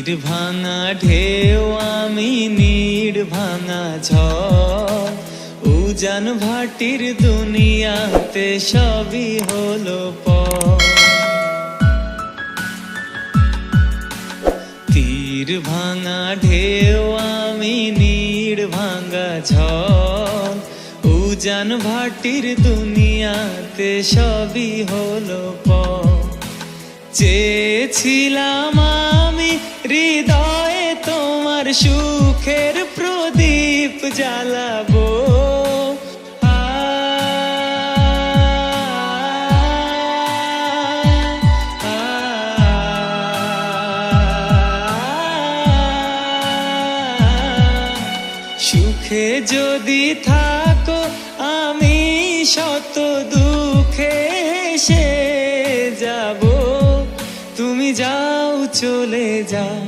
তীর ভাঙা ঢেউ, আমি নীড় ভাঙা ঝড়। উজান ভাটির দুনিয়াতে সবই হলো পর তীর ভাঙা ঢেউ, আমি নীড় ভাঙা ঝড়। উজান ভাটির দুনিয়াতে সবই হলো পর চেয়েছিলাম হৃদয়ে তোমার সুখের প্রদীপ জ্বালাবো। সুখে যদি থাকো আমি শত দুঃখে সে যাও, চলে যাও,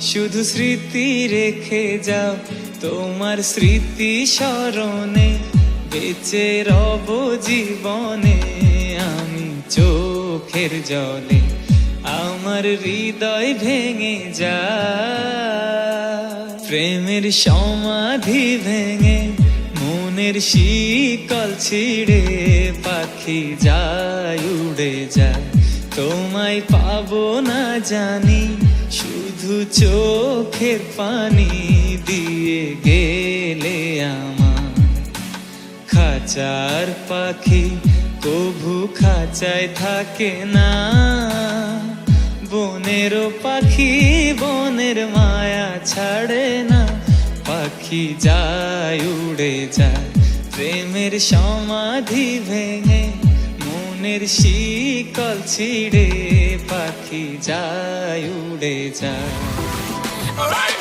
শুধু স্মৃতি রেখে যাও। তোমার স্মৃতি স্মরণে বেঁচে রব জীবনে। আমি চোখের জলে আমার হৃদয় ভেঙে যা। প্রেমের সমাধি ভেঙে মনের শিকল ছিড়ে পাখি যায়, উড়ে যায়। তোমায় পাবো না জানি, শুধু চোখের পানি দিয়ে গেলে আমার। খাঁচার পাখি তবু খাঁচায় থাকে না। বনেরও পাখি বনের মায়া ছাড়ে না। পাখি যায়, উড়ে যায়, প্রেমের সমাধি ভেঙে মনের শিকল ছিড়ে পাখি যায় উড়ে যায়।